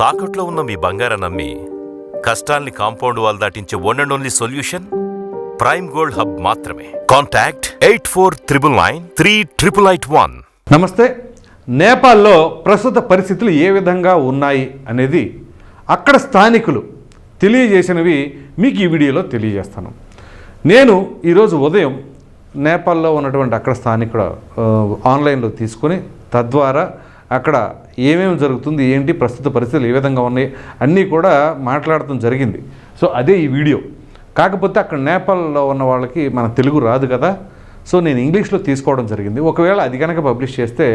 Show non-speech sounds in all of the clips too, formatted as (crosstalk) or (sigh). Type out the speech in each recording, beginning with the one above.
తాకట్లో ఉన్న మీ బంగారం నమ్మి కష్టాల్ని compound wall దాటించే one and only solution prime gold hub మాత్రమే. Contact eight four triple nine three triple eight one నమస్తే. నేపాల్లో ప్రస్తుత పరిస్థితులు ఏ విధంగా ఉన్నాయి అనేది అక్కడ స్థానికులు తెలియజేసినవి మీకు ఈ వీడియోలో తెలియజేస్తాను. నేను ఈరోజు ఉదయం నేపాల్లో ఉన్నటువంటి అక్కడ స్థానికుడు ఆన్లైన్లో తీసుకొని తద్వారా అక్కడ ఏమేమి జరుగుతుంది ఏంటి ప్రస్తుత పరిస్థితులు ఏ విధంగా ఉన్నాయి అన్నీ కూడా మాట్లాడటం జరిగింది. సో అదే ఈ వీడియో. కాకపోతే అక్కడ నేపాల్లో ఉన్న వాళ్ళకి మన తెలుగు రాదు కదా. సో నేను ఇంగ్లీష్లో తీసుకోవడం జరిగింది. ఒకవేళ అది కనుక పబ్లిష్ చేస్తే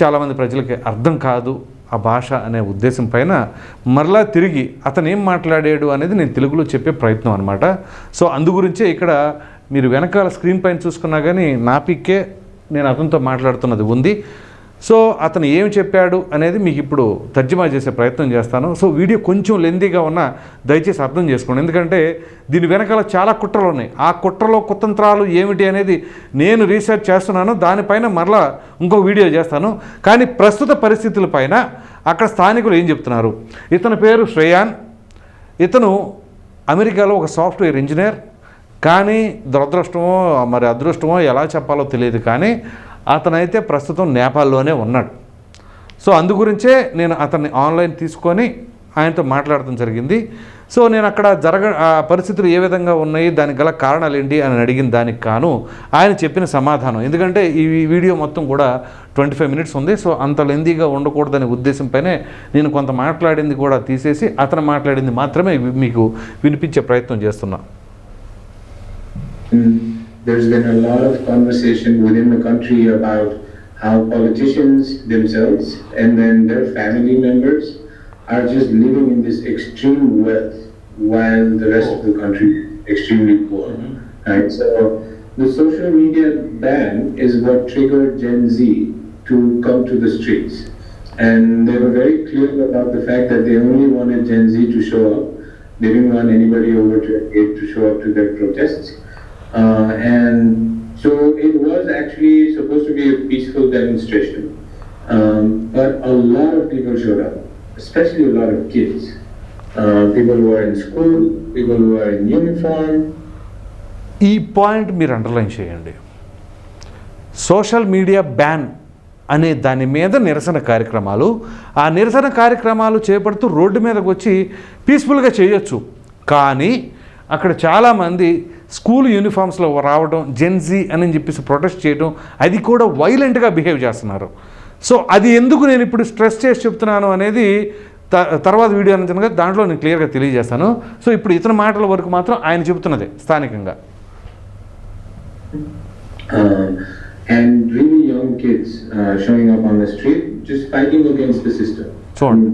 చాలామంది ప్రజలకి అర్థం కాదు ఆ భాష అనే ఉద్దేశం పైన మరలా తిరిగి అతను ఏం మాట్లాడాడు అనేది నేను తెలుగులో చెప్పే ప్రయత్నం అనమాట సో అందుగురించే ఇక్కడ మీరు వెనకాల స్క్రీన్ పైన చూసుకున్నా కానీ నా పిక్కే నేను అతనితో మాట్లాడుతున్నది ఉంది. సో అతను ఏం చెప్పాడు అనేది మీకు ఇప్పుడు తర్జుమా చేసే ప్రయత్నం చేస్తాను. సో వీడియో కొంచెం లెందీగా ఉన్నా దయచేసి అర్థం చేసుకోండి. ఎందుకంటే దీని వెనకాల చాలా కుట్రలు ఉన్నాయి. ఆ కుట్రలో కుతంత్రాలు ఏమిటి అనేది నేను రీసెర్చ్ చేస్తున్నాను. దానిపైన మరలా ఇంకో వీడియో చేస్తాను. కానీ ప్రస్తుత పరిస్థితుల పైన అక్కడ స్థానికులు ఏం చెప్తున్నారు? ఇతని పేరు శ్రేయాన్. ఇతను అమెరికాలో ఒక సాఫ్ట్వేర్ ఇంజనీర్. కానీ దురదృష్టమో మరి అదృష్టమో ఎలా చెప్పాలో తెలియదు. కానీ అతనైతే ప్రస్తుతం నేపాల్లోనే ఉన్నాడు. సో అందు గురించే నేను అతన్ని ఆన్లైన్ తీసుకొని ఆయనతో మాట్లాడటం జరిగింది. సో నేను అక్కడ జరగ ఆ పరిస్థితులు ఏ విధంగా ఉన్నాయి దానికి గల కారణాలు ఏంటి అని అడిగిన దానికి కాను ఆయన చెప్పిన సమాధానం. ఎందుకంటే ఈ వీడియో మొత్తం కూడా ట్వంటీ ఫైవ్ మినిట్స్ ఉంది. సో అంత లెందీగా ఉండకూడదనే ఉద్దేశంపైనే నేను కొంత మాట్లాడింది కూడా తీసేసి అతను మాట్లాడింది మాత్రమే మీకు వినిపించే ప్రయత్నం చేస్తున్నా. There's been a lot of conversation within the country about how politicians themselves and then their family members are just living in this extreme wealth while the rest of the country is extremely poor. Mm-hmm. Right? So the social media ban is what triggered Gen Z to come to the streets. And they were very clear about the fact that they only wanted Gen Z to show up. They didn't want anybody over 28 to show up to their protests. Uh, and so it was actually supposed to be a peaceful demonstration. Um, but a lot of people showed up, especially a lot of kids. Uh, people who are in school, people who are in uniform. ఈ point మీరు underline చేయండి social media ban అనే దాని మీద నిరసన కార్యక్రమాలు ఆ నిరసన కార్యక్రమాలు చేపడుతూ రోడ్డు మీదకి వచ్చి పీస్ఫుల్గా చేయొచ్చు కానీ అక్కడ చాలామంది స్కూల్ యూనిఫామ్స్లో రావడం జెన్జీ అని చెప్పేసి ప్రొటెస్ట్ చేయడం అది కూడా వైలెంట్గా బిహేవ్ చేస్తున్నారు. సో అది ఎందుకు నేను ఇప్పుడు స్ట్రెస్ చేసి చెప్తున్నాను అనేది త తర్వాత వీడియో అని కనుక దాంట్లో నేను క్లియర్గా తెలియజేస్తాను. సో ఇప్పుడు ఇతర మాటల వరకు మాత్రం ఆయన చెబుతున్నది స్థానికంగా. చూడండి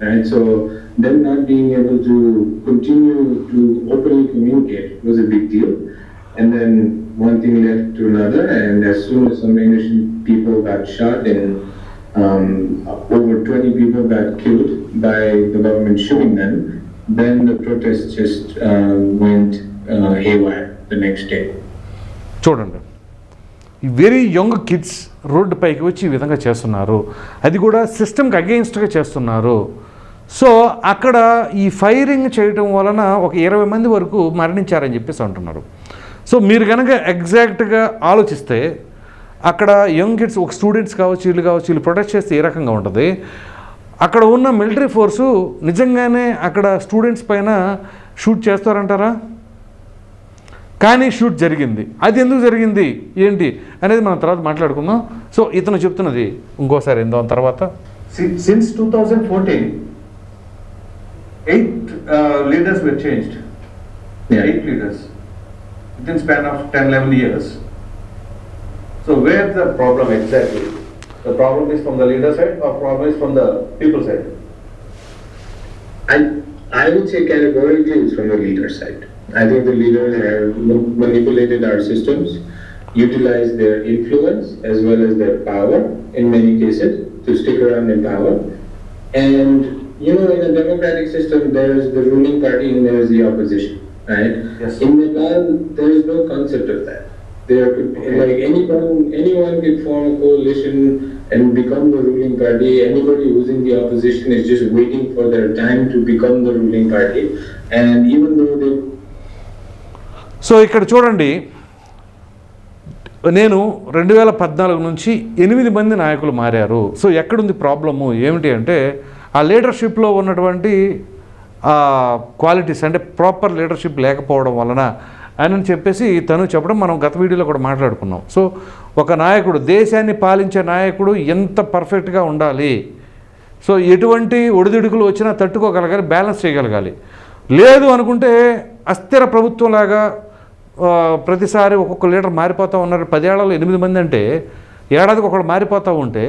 right? So them not being able to continue to openly communicate was a big deal. And then one thing led to another, and as soon as some innocent people got shot and um, over 20 people got killed by the government shooting them, then the protests just uh, went uh, haywire the next day. చూడండి ఈ very young kids road పైకి వచ్చి ఈ విధంగా చేస్తున్నారు అది కూడా సిస్టమ్కి అగెయిన్స్ట్గా చేస్తున్నారు సో అక్కడ ఈ ఫైరింగ్ చేయటం వలన ఒక ఇరవై మంది వరకు మరణించారని చెప్పేసి అంటున్నారు. సో మీరు కనుక ఎగ్జాక్ట్గా ఆలోచిస్తే అక్కడ యంగ్ కిడ్స్ ఒక స్టూడెంట్స్ కావచ్చు వీళ్ళు కావచ్చు వీళ్ళు ప్రొటెక్ట్ చేస్తే ఏ రకంగా ఉంటుంది? అక్కడ ఉన్న మిలిటరీ ఫోర్సు నిజంగానే అక్కడ స్టూడెంట్స్ పైన షూట్ చేస్తారంటారా? కానీ షూట్ జరిగింది. అది ఎందుకు జరిగింది? ఏంటి? అనేది మనం తర్వాత మాట్లాడుకుందాం. సో ఇతను చెప్తున్నది ఇంకోసారి ఏందో తర్వాత. Since two thousand fourteen eight uh, leaders were changed. Yeah. Eight leaders within span of 10, 11 years. So where's the problem exactly? The problem is from the leader side or problem is from the people side? I, I would say categorically it's from the leader side. I think the leaders have manipulated our systems, utilized their influence as well as their power in many cases to stick around in power. And, you know, in a democratic system, there's the ruling party and there's the opposition, right? Yes. In Nepal, there is no concept of that. There could be, like anyone, anyone could form a coalition and become the ruling party. Anybody who's in the opposition is just waiting for their time to become the ruling party. And even though they so ఇక్కడ చూడండి నేను రెండు వేల పద్నాలుగు నుంచి ఎనిమిది మంది నాయకులు మారారు సో ఎక్కడుంది ప్రాబ్లము ఏమిటి అంటే ఆ లీడర్షిప్లో ఉన్నటువంటి క్వాలిటీస్ అంటే ప్రాపర్ లీడర్షిప్ లేకపోవడం వలన అని చెప్పేసి తను చెప్పడం మనం గత వీడియోలో కూడా మాట్లాడుకున్నాం. సో ఒక నాయకుడు దేశాన్ని పాలించే నాయకుడు ఎంత పర్ఫెక్ట్గా ఉండాలి? సో ఎటువంటి ఒడిదుడుకులు వచ్చినా తట్టుకోగలగాలి బ్యాలెన్స్ చేయగలగాలి. లేదు అనుకుంటే అస్థిర ప్రభుత్వంలాగా ప్రతిసారి ఒక్కొక్క లీడర్ మారిపోతూ ఉన్నారు. పదేళ్ళలో ఎనిమిది మంది అంటే ఏడాదికి ఒకడు మారిపోతూ ఉంటే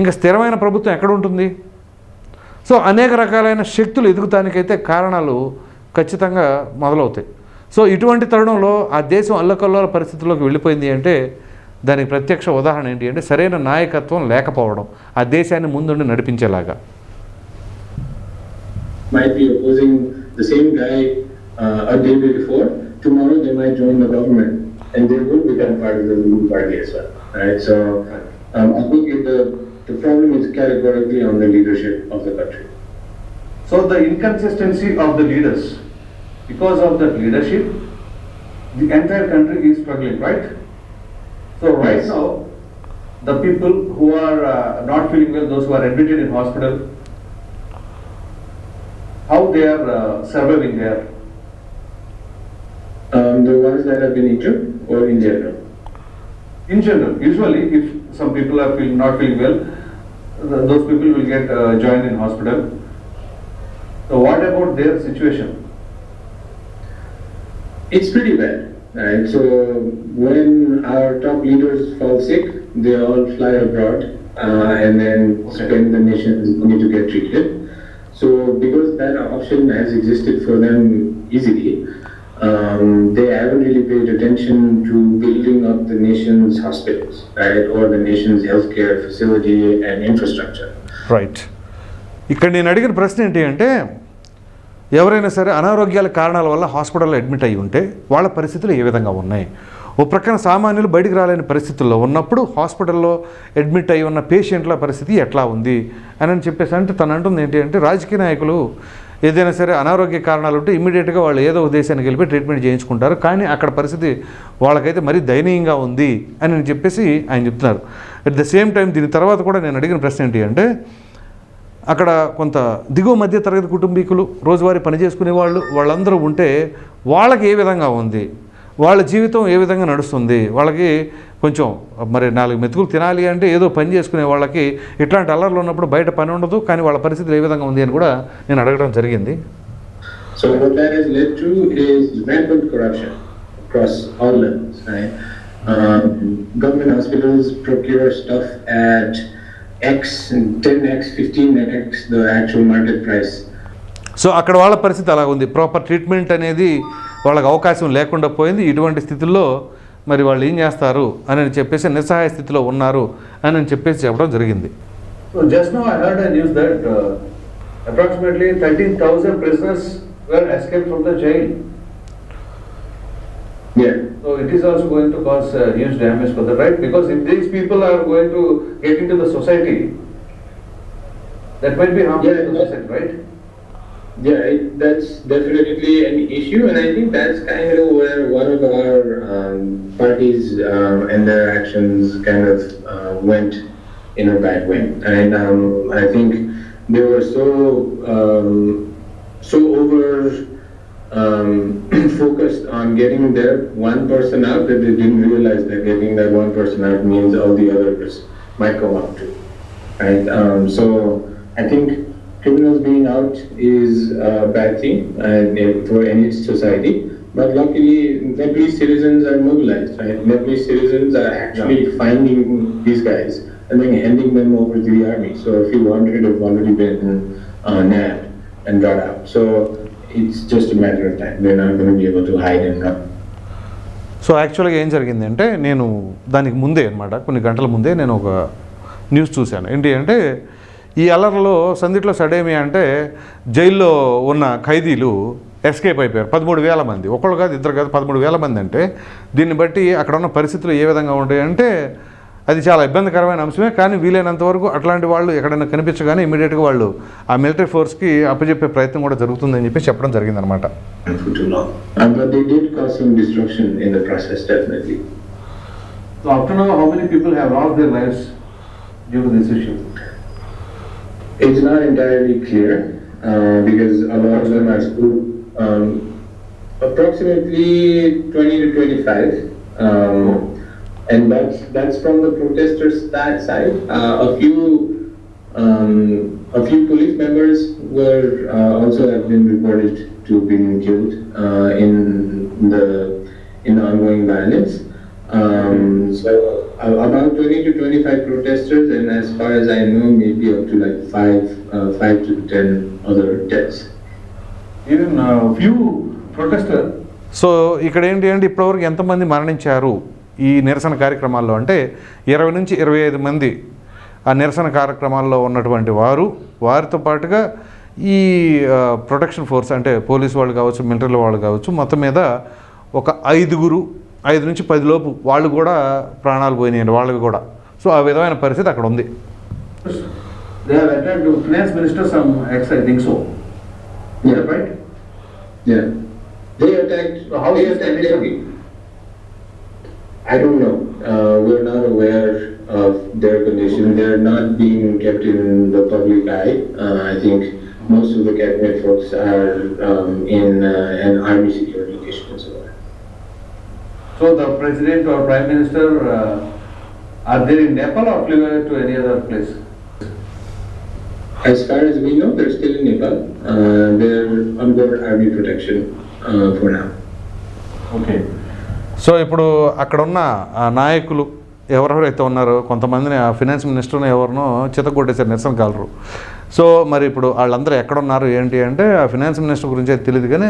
ఇంకా స్థిరమైన ప్రభుత్వం ఎక్కడ ఉంటుంది? సో అనేక రకాలైన శక్తులు ఎదుగుతానికైతే కారణాలు ఖచ్చితంగా మొదలవుతాయి. సో ఇటువంటి తరుణంలో ఆ దేశం అల్లకల్లోల పరిస్థితుల్లోకి వెళ్ళిపోయింది అంటే దానికి ప్రత్యక్ష ఉదాహరణ ఏంటి అంటే సరైన నాయకత్వం లేకపోవడం ఆ దేశాన్ని ముందుండి నడిపించేలాగా. The problem is categorically on the leadership of the country. So the inconsistency of the leaders, because of that leadership, the entire country is struggling, right? So right Yes. now, the people who are uh, not feeling well, those who are admitted in hospital, how they are uh, surviving there? Um, the ones that have been injured or in general. In general, usually if some people are feel, not feeling well, those people will get uh, joined in hospital. So what about their situation? It's pretty bad, right? So when our top leaders fall sick, they all fly abroad uh, and then Okay. spend the nation's money to get treated. So because that option has existed for them easily, um, they haven't really paid attention to building up the nation's hospitals, right, or the nation's healthcare facility and infrastructure. Right ఇక్కడ నేను అడిగిన ప్రశ్న ఏంటి అంటే ఎవరైనా సరే అనారోగ్యాల కారణాల వల్ల హాస్పిటల్లో అడ్మిట్ అయి ఉంటే వాళ్ళ పరిస్థితులు ఏ విధంగా ఉన్నాయి? ఓ ప్రక్కన సామాన్యులు బయటికి రాలేని పరిస్థితుల్లో ఉన్నప్పుడు హాస్పిటల్లో అడ్మిట్ అయి ఉన్న పేషెంట్ల పరిస్థితి ఎట్లా ఉంది? అని అని చెప్పేసి అంటే తను అంటుంది ఏంటి అంటే రాజకీయ నాయకులు ఏదైనా సరే అనారోగ్య కారణాలు ఉంటే ఇమీడియట్గా వాళ్ళు ఏదో ఒక దేశానికి వెళ్ళి ట్రీట్మెంట్ చేయించుకుంటారు. కానీ అక్కడ పరిస్థితి వాళ్ళకైతే మరీ దయనీయంగా ఉంది అని అని చెప్పేసి ఆయన చెప్తున్నారు. అట్ ద సేమ్ టైం దీని తర్వాత కూడా నేను అడిగిన ప్రశ్న ఏంటి అంటే అక్కడ కొంత దిగువ మధ్య తరగతి కుటుంబీకులు రోజువారీ పని చేసుకునే వాళ్ళు వాళ్ళందరూ ఉంటే వాళ్ళకి ఏ విధంగా ఉంది? వాళ్ళ జీవితం ఏ విధంగా నడుస్తుంది? వాళ్ళకి కొంచెం మరి నాలుగు మెతుకులు తినాలి అంటే ఏదో పని చేసుకునే వాళ్ళకి ఇట్లాంటి అల్లర్లు ఉన్నప్పుడు బయట పని ఉండదు కానీ వాళ్ళ పరిస్థితి ఏ విధంగా ఉంది అని కూడా నేను అడగడం జరిగింది So what that has led to is rampant corruption across all levels, right? Um, government hospitals procure stuff at X, 10x, 15x the actual market price. So అక్కడ వాళ్ళ పరిస్థితి అలా ఉంది ప్రాపర్ ట్రీట్మెంట్ అనేది వాళ్ళకి అవకాశం లేకుండా పోయింది ఇటువంటి స్థితుల్లో మరి వాళ్ళు ఏం చేస్తారు అని చెప్పేసి నిస్సహాయ స్థితిలో ఉన్నారు అని చెప్పేసి చెప్పడం జరిగింది So just now I heard a news that uh, approximately thirteen thousand prisoners were escaped from the jail. Yeah. So it is also going to cause uh, huge damage for the right, because if these people are going to get into the society, that might be harmful Yeah, to the yeah. society, right? Yeah, that's definitely an issue, and I think that's kind of where one of our um, parties um, and their actions kind of uh, went in a bad way. And um, I think they were so um, so over um, (clears throat) focused on getting their one person out that they didn't realize that getting that one person out means all the others might come out too. Right? Um, so I think criminals being out is a bad thing uh, for any society. But luckily, Nepalese citizens are mobilized, right? Nepalese citizens are actually finding these guys and then handing them over to the army. So a few hundred have already been uh, nabbed and brought out. So it's just a matter of time. They're not going to be able to hide and run. So యాక్చువల్గా ఏం జరిగిందంటే నేను దానికి ముందే అనమాట కొన్ని గంటల ముందే నేను ఒక న్యూస్ చూశాను ఏంటి అంటే ఈ అల్లర్లో సందిట్లో సడేమి అంటే జైల్లో ఉన్న ఖైదీలు ఎస్కేప్ అయిపోయారు. పదమూడు వేల మంది. ఒకళ్ళు కాదు ఇద్దరు కాదు పదమూడు వేల మంది అంటే దీన్ని బట్టి అక్కడ ఉన్న పరిస్థితులు ఏ విధంగా ఉంటాయంటే అది చాలా ఇబ్బందికరమైన అంశమే కానీ వీలైనంత వరకు అట్లాంటి వాళ్ళు ఎక్కడైనా కనిపించగానే ఇమీడియట్గా వాళ్ళు ఆ మిలిటరీ ఫోర్స్కి అప్పచెప్పే ప్రయత్నం కూడా జరుగుతుందని చెప్పి చెప్పడం జరిగిందనమాట So up to now, how many people have lost their lives due to this issue? It's not entirely clear uh, because a lot of them are still um, approximately 20 to 25. Um, and that's, that's from the protesters' that side. Uh, a few um, a few police members were uh, also have been reported to been killed uh, in the in the ongoing violence. Um, so uh, about 20 to 25 protesters, and as far as I know, maybe up to like five uh, five to 10 other deaths. Even uh, few protesters so ఇక్కడ ఏంటి అంటే ఇప్పటివరకు ఎంతమంది మరణించారు ఈ నిరసన కార్యక్రమాల్లో అంటే ఇరవై నుంచి ఇరవై ఐదు మంది ఆ నిరసన కార్యక్రమాల్లో ఉన్నటువంటి వారు వారితో పాటుగా ఈ ప్రొటెక్షన్ ఫోర్స్ అంటే పోలీస్ వాళ్ళు కావచ్చు మిలిటరీ వాళ్ళు కావచ్చు మొత్తం మీద ఒక ఐదుగురు ఐదు నుంచి పది లోపు వాళ్ళు కూడా ప్రాణాలు పోయినాయండి వాళ్ళకి కూడా సో ఆ విధమైన పరిస్థితి అక్కడ ఉంది I don't know. Uh, we're not aware of their condition. They're not being kept in the public eye. Uh, I think most of the cabinet folks are um, in uh, an army security well. So the president or prime minister, uh, are they in Nepal or flew to any other place? As far as we know, they're still in Nepal. Uh, they're under army protection uh, for now. Okay. So ఇప్పుడు అక్కడ ఉన్న నాయకులు ఎవరెవరైతే ఉన్నారో కొంతమందిని ఆ finance మినిస్టర్ని ఎవరినో చితగొట్టేశారు నిరసనకాలరు సో మరి ఇప్పుడు వాళ్ళందరూ ఎక్కడ ఉన్నారు ఏంటి అంటే ఆ ఫినాన్స్ మినిస్టర్ గురించి అయితే తెలియదు కానీ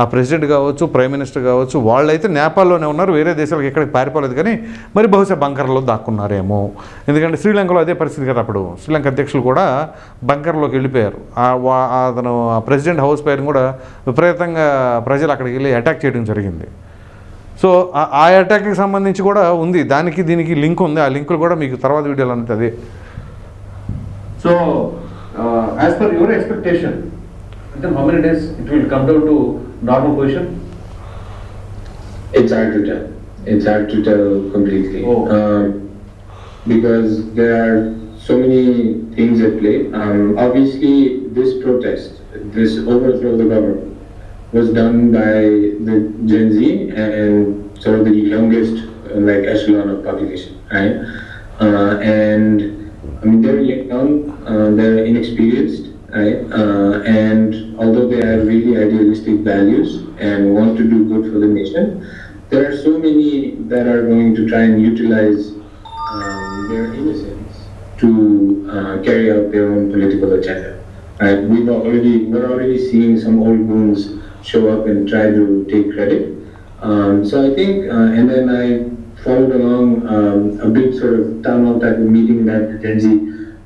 ఆ ప్రెసిడెంట్ కావచ్చు ప్రైమ్ మినిస్టర్ కావచ్చు వాళ్ళైతే నేపాల్లోనే ఉన్నారు వేరే దేశాలకు ఎక్కడికి పారిపోలేదు కానీ మరి బహుశా బంకర్లో దాక్కున్నారేమో. ఎందుకంటే శ్రీలంకలో అదే పరిస్థితి కదా అప్పుడు. శ్రీలంక అధ్యక్షులు కూడా బంకర్లోకి వెళ్ళిపోయారు. అతను ఆ ప్రెసిడెంట్ హౌస్ పైన కూడా విపరీతంగా ప్రజలు అక్కడికి వెళ్ళి అటాక్ చేయడం జరిగింది. సో ఆ- అటాక్కి సంబంధించి కూడా ఉంది దానికి దీనికి లింక్ ఉంది ఆ లింకులు కూడా మీకు తర్వాత వీడియోలో So, uh, as per your expectation, within how many days it will come down to normal position? It's hard to tell. It's hard to tell completely. Oh. Um, because there are so many things at play. Um, obviously, this protest, this overthrow of the government, was done by the Gen Z and sort of the youngest uh, like echelon of population, right? Uh, and I mean, they're young, uh, they're inexperienced, right? Uh, and although they have really idealistic values and want to do good for the nation, there are so many that are going to try and utilize um, their innocence to uh, carry out their own political agenda. Right? We've already we're already seeing some old goons show up and try to take credit. Um, so I think, uh, and then I followed along um, a big sort of town hall type of meeting that the Gen Z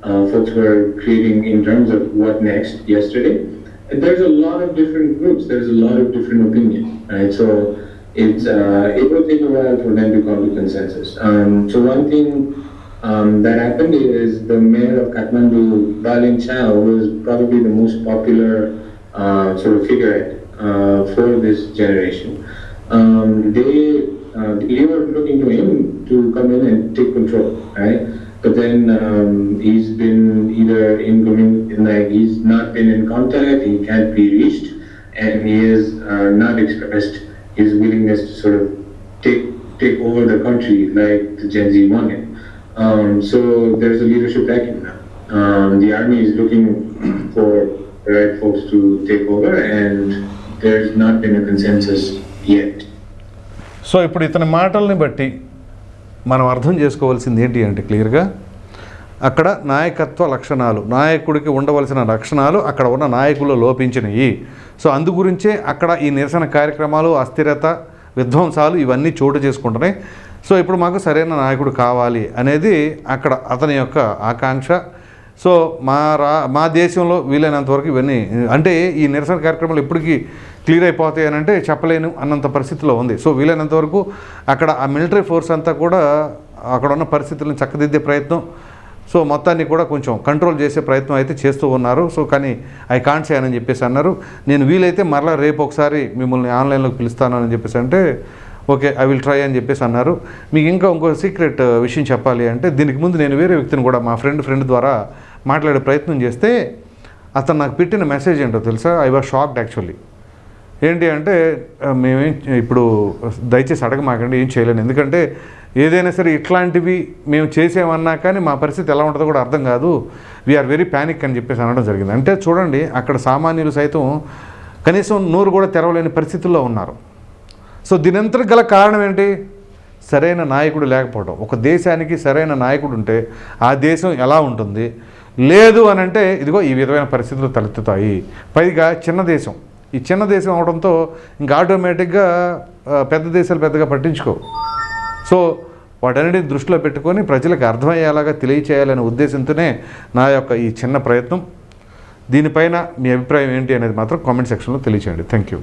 uh, folks were creating in terms of what next yesterday. And there's a lot of different groups. There's a lot of different opinions, right? So it's uh, it will take a while for them to come to consensus. Um, so one thing um, that happened is the mayor of Kathmandu, Balin Chao, was probably the most popular uh, sort of figurehead for this generation. Um, they uh, they were looking to him to come in and take control, right? But then um, he's been either in like he's not been in contact, he can't be reached, and he has uh, not expressed his willingness to sort of take take over the country like the Gen Z wanted. Um, so there's a leadership vacuum now. Um, the army is looking for the right folks to take over, and there's not been a consensus yet. So ఇప్పుడు ఇతని మాటల్ని బట్టి మనం అర్థం చేసుకోవాల్సింది ఏంటి అంటే క్లియర్గా? అక్కడ నాయకత్వ లక్షణాలు నాయకుడికి ఉండవలసిన లక్షణాలు అక్కడ ఉన్న నాయకులు లోపించినవి సో అందు గురించే అక్కడ ఈ నిరసన కార్యక్రమాలు అస్థిరత విధ్వంసాలు ఇవన్నీ చోటు చేసుకుంటున్నాయి. సో ఇప్పుడు మాకు సరైన నాయకుడు కావాలి అనేది అక్కడ అతని యొక్క ఆకాంక్ష. సో మా రా మా దేశంలో వీలైనంత వరకు ఇవన్నీ అంటే ఈ నిరసన కార్యక్రమాలు ఎప్పటికీ క్లియర్ అయిపోతాయి అని అంటే చెప్పలేను అన్నంత పరిస్థితిలో ఉంది. సో వీలైనంత వరకు అక్కడ ఆ మిలిటరీ ఫోర్స్ అంతా కూడా అక్కడ ఉన్న పరిస్థితులను చక్కదిద్దే ప్రయత్నం. సో మొత్తాన్ని కూడా కొంచెం కంట్రోల్ చేసే ప్రయత్నం అయితే చేస్తూ ఉన్నారు. సో కానీ ఐ కాంట్ సే అని చెప్పేసి అన్నారు. నేను వీలైతే మరలా రేపు ఒకసారి మిమ్మల్ని ఆన్లైన్లోకి పిలుస్తాను అని చెప్పేసి అంటే ఓకే ఐ విల్ ట్రై అని చెప్పేసి అన్నారు. మీకు ఇంకా ఇంకో సీక్రెట్ విషయం చెప్పాలి అంటే దీనికి ముందు నేను వేరే వ్యక్తిని కూడా మా ఫ్రెండ్ ఫ్రెండ్ ద్వారా మాట్లాడే ప్రయత్నం చేస్తే అతను నాకు పెట్టిన మెసేజ్ ఏంటో తెలుసా? I was shocked actually. ఏంటి అంటే మేమేం ఇప్పుడు దయచేసి అడగమాకండి ఏం చేయలేను. ఎందుకంటే ఏదైనా సరే ఇట్లాంటివి మేము చేసేమన్నా కానీ మా పరిస్థితి ఎలా ఉంటుందో కూడా అర్థం కాదు. వీఆర్ వెరీ ప్యానిక్ అని చెప్పేసి అనడం జరిగింది. అంటే చూడండి అక్కడ సామాన్యులు సైతం కనీసం నోరు కూడా తెరవలేని పరిస్థితుల్లో ఉన్నారు. సో దీనంతటి గల కారణం ఏంటి? సరైన నాయకుడు లేకపోవడం. ఒక దేశానికి సరైన నాయకుడు ఉంటే ఆ దేశం ఎలా ఉంటుంది? లేదు అని అంటే ఇదిగో ఈ విధమైన పరిస్థితులు తలెత్తుతాయి. పైగా చిన్న దేశం. ఈ చిన్న దేశం అవడంతో ఇంకా ఆటోమేటిక్గా పెద్ద దేశాలు పెద్దగా పట్టించుకోవు. సో వాటన్నిటిని దృష్టిలో పెట్టుకొని ప్రజలకు అర్థమయ్యేలాగా తెలియచేయాలనే ఉద్దేశంతోనే నా యొక్క ఈ చిన్న ప్రయత్నం. దీనిపైన మీ అభిప్రాయం ఏంటి అనేది మాత్రం కామెంట్ సెక్షన్లో తెలియచేయండి. Thank you.